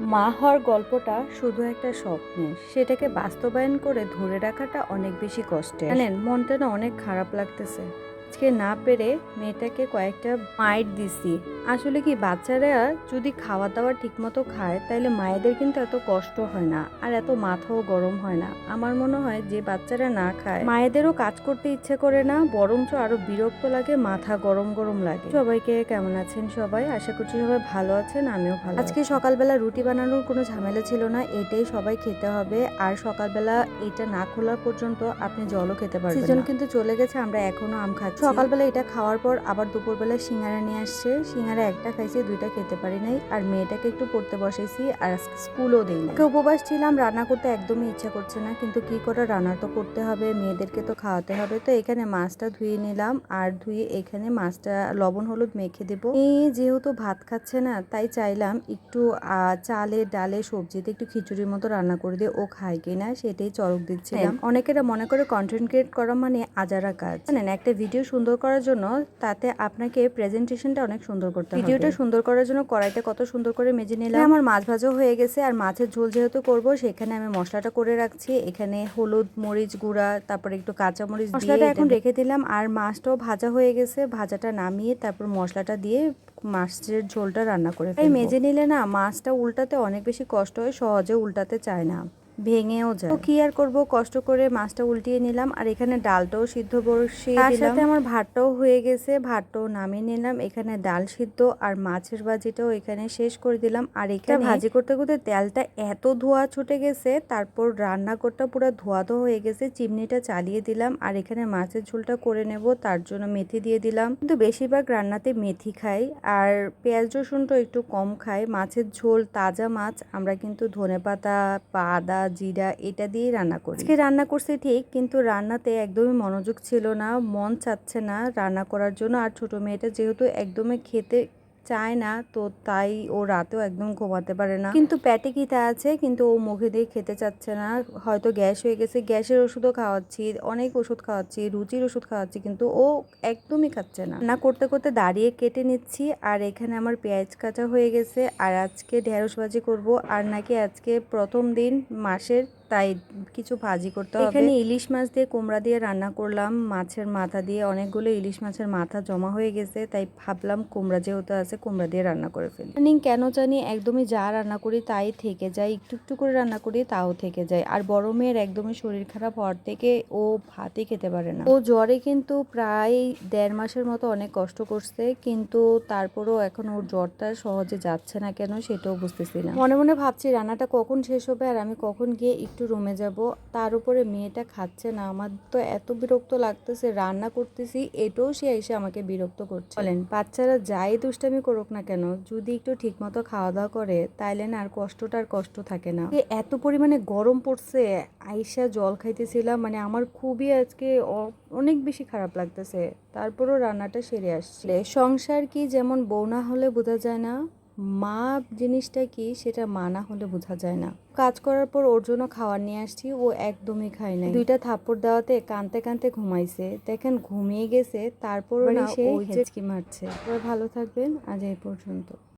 মা হওয়ার গল্পটা শুধু একটা স্বপ্নের সেটাকে বাস্তবায়ন করে ধরে রাখাটা অনেক বেশি কষ্টের। জানেন, মনটা না অনেক খারাপ লাগতেছে। আজকে না পেরে মেয়েটাকে কয়েকটা মাইট দিছি। আসলে কি বাচ্চারা যদি খাওয়া দাওয়া ঠিকমতো খায় তাহলে মায়েদের কিন্তু এত কষ্ট হয় না আর এত মাথাও গরম হয় না। আমার মনে হয় যে বাচ্চারা না খায় মায়েদেরও কাজ করতে ইচ্ছে করে না বরঞ্চ আরও বিরক্ত লাগে মাথা গরম গরম লাগে। সবাইকে কেমন আছেন সবাই? আশা করছি সবাই ভালো আছেন আমিও ভালো আজকে সকালবেলা রুটি বানানোর কোনো ঝামেলা ছিল না এটাই সবাই খেতে হবে। আর সকালবেলা এটা না খোলা পর্যন্ত আপনি জলও খেতে পারবেন সিজন কিন্তু চলে গেছে আমরা এখনও আম খাচ্ছি। সকালবেলা এটা খাওয়ার পর আবার দুপুরবেলা সিঙ্গারা নিয়ে আসছে। সিঙ্গারা একটা খাইছি দুইটা খেতে পারি নাই। আর মেয়েটাকে একটু পড়তে বসেছি আর স্কুলও দেই না উপবাস ছিলাম রান্না করতে একদমই ইচ্ছা করছে না। কিন্তু কি করে রান্না তো করতে হবে মেয়েদেরকে তো খাওয়াতে হবে। তো এখানে মাছটা ধুয়ে নিলাম আর ধুয়ে এখানে মাছটা লবণ হলুদ মেখে দেব। এই যেহেতু ভাত খাচ্ছে না তাই চাইলাম একটু চালে ডালে সবজিতে একটু খিচুড়ির মতো রান্না করে দিয়ে ও খায় কিনা সেটাই চরক দিচ্ছিলাম। অনেকেরা মনে করে কন্টেন্ট ক্রিয়েট করা মানে আজারা কাজ। জানেন একটা ভিডিও সুন্দর করার জন্য তাতে আপনাকে প্রেজেন্টেশনটা অনেক সুন্দর করতে হবে। ভিডিওটা সুন্দর করার জন্য কড়াইটা কত সুন্দর করে মেজে নিলাম। আমার মাছ ভাজা হয়ে গেছে আর মাছের ঝোল যেহেতু করব সেখানে আমি মশলাটা করে রাখছি। এখানে হলুদ মরিচ গুঁড়া তারপরে একটু কাঁচা মরিচ মশলাটা এখন রেখে দিলাম। আর মাছটাও ভাজা হয়ে গেছে। ভাজাটা নামিয়ে তারপর মশলাটা দিয়ে মাছের ঝোলটা রান্না করে এই মেজে নিলে না মাছটা উল্টাতে অনেক বেশি কষ্ট হয় সহজে উল্টাতে চায় না। ভেঙেও যায়। তো কি আর করব? কষ্ট করে মাছটা উল্টিয়ে নিলাম আর এখানে ডালটাও সিদ্ধ বসিয়ে তার সাথে আমার ভাতটাও হয়ে গেছে ভাতটাও নামিয়ে নিলাম। এখানে ডাল সিদ্ধ আর মাছের ভাজিটাও এখানে শেষ করে দিলাম। আর এখানে ভাজি করতে করতে তেলটা এত ধোয়া ছুটে গেছে তারপর রান্নাঘরটা পুরো ধোয়া ধোয়া হয়ে গেছে। চিমনিটা চালিয়ে দিলাম আর এখানে মাছের ঝোলটা করে নেব তার জন্য মেথি দিয়ে দিলাম। কিন্তু বেশিরভাগ রান্নাতে মেথি খাই আর পেঁয়াজ রসুনটা একটু কম খাই। মাছের ঝোল তাজা মাছ আমরা কিন্তু ধনেপাতা বা আদা জিরা, এটা দিয়ে রান্না করি। আজকে রান্না করছি ঠিক, কিন্তু রান্নাতে একদমই মনোযোগ ছিল না, মন চাচ্ছে না রান্না করার জন্য। আর ছোট মেয়েটা যেহেতু একদমই খেতে চায় না, তো তাই ও রাতেও একদম ঘুমাতে পারে না। কিন্তু পেটে খিদে আছে? কিন্তু ও মুখে দিয়ে খেতে চাচ্ছে না। হয়তো গ্যাস হয়ে গেছে। গ্যাসের ওষুধও খাওয়াচ্ছি, অনেক ওষুধ খাওয়াচ্ছি, রুচির ওষুধ খাওয়াচ্ছি, কিন্তু ও একদমই খাচ্ছে না। না করতে করতে দাঁড়িয়ে কেটে নিচ্ছি, আর এখানে আমার পেঁয়াজ কাঁচা হয়ে গেছে, আর আজকে ঢেঁড়স ভাজি করব। আর নাকি আজকে প্রথম দিন মাসের তাই কিছু ভাজি করতে হবে। এখানে ইলিশ মাছ দিয়ে কুমড়া দিয়ে রান্না করলাম। মাছের মাথা দিয়ে অনেকগুলো ইলিশ মাছের মাথা জমা হয়ে গেছে তাই ভাবলাম কুমড়া যেহেতু আছে কুমড়া দিয়ে রান্না করে ফেলি। ইদানিং কেন জানি একদমই যা রান্না করি তাই থেকে যায়। একটু একটু করে রান্না করি তাও থেকে যায়। আর বড় মেয়ের একদমই শরীর খারাপ হওয়ার থেকে ও ভাতই খেতে পারে না। ও জ্বরে কিন্তু প্রায় দেড় মাসের মতো অনেক কষ্ট করছে কিন্তু তারপরেও এখন ওর জ্বরটা সহজে যাচ্ছে না কেন সেটাও বুঝতেছি না। মনে মনে ভাবছি রান্নাটা কখন শেষ হবে আর আমি কখন গিয়ে একটু রুমে যাব। তার উপরে মেয়েটা খাচ্ছে না। আমার তো এত বিরক্ত লাগতেছে, রান্না করতেছি, এটাও সে এসে আমাকে বিরক্ত করছে। বলেন, বাচ্চারা যাই দুষ্টামি করুক না কেন, যদি একটু ঠিকমতো খাওয়া দাওয়া করে, তাইলে না আর কষ্টটা আর কষ্ট থাকে না। এত পরিমাণে গরম পড়ছে, আইসা জল খাইতেছিলাম মানে আমার খুবই আজকে অনেক বেশি খারাপ লাগতেছে। তারপরও রান্নাটা সেরে আসছে। সংসার কি যেমন বউ না হলে বোঝা যায় না? মা জিনিসটা কি সেটা মানা হলে বোঝা যায় না। কাজ করার পর ওর জন্য খাওয়ার নিয়ে আসছি ও একদমই খায় না দুইটা থাপ্পড় দেওয়াতে কানতে কানতে ঘুমাইছে। দেখেন ঘুমিয়ে গেছে তারপর মানে সে হেঁচকি মারছে। ভালো থাকবেন আজ এই পর্যন্ত।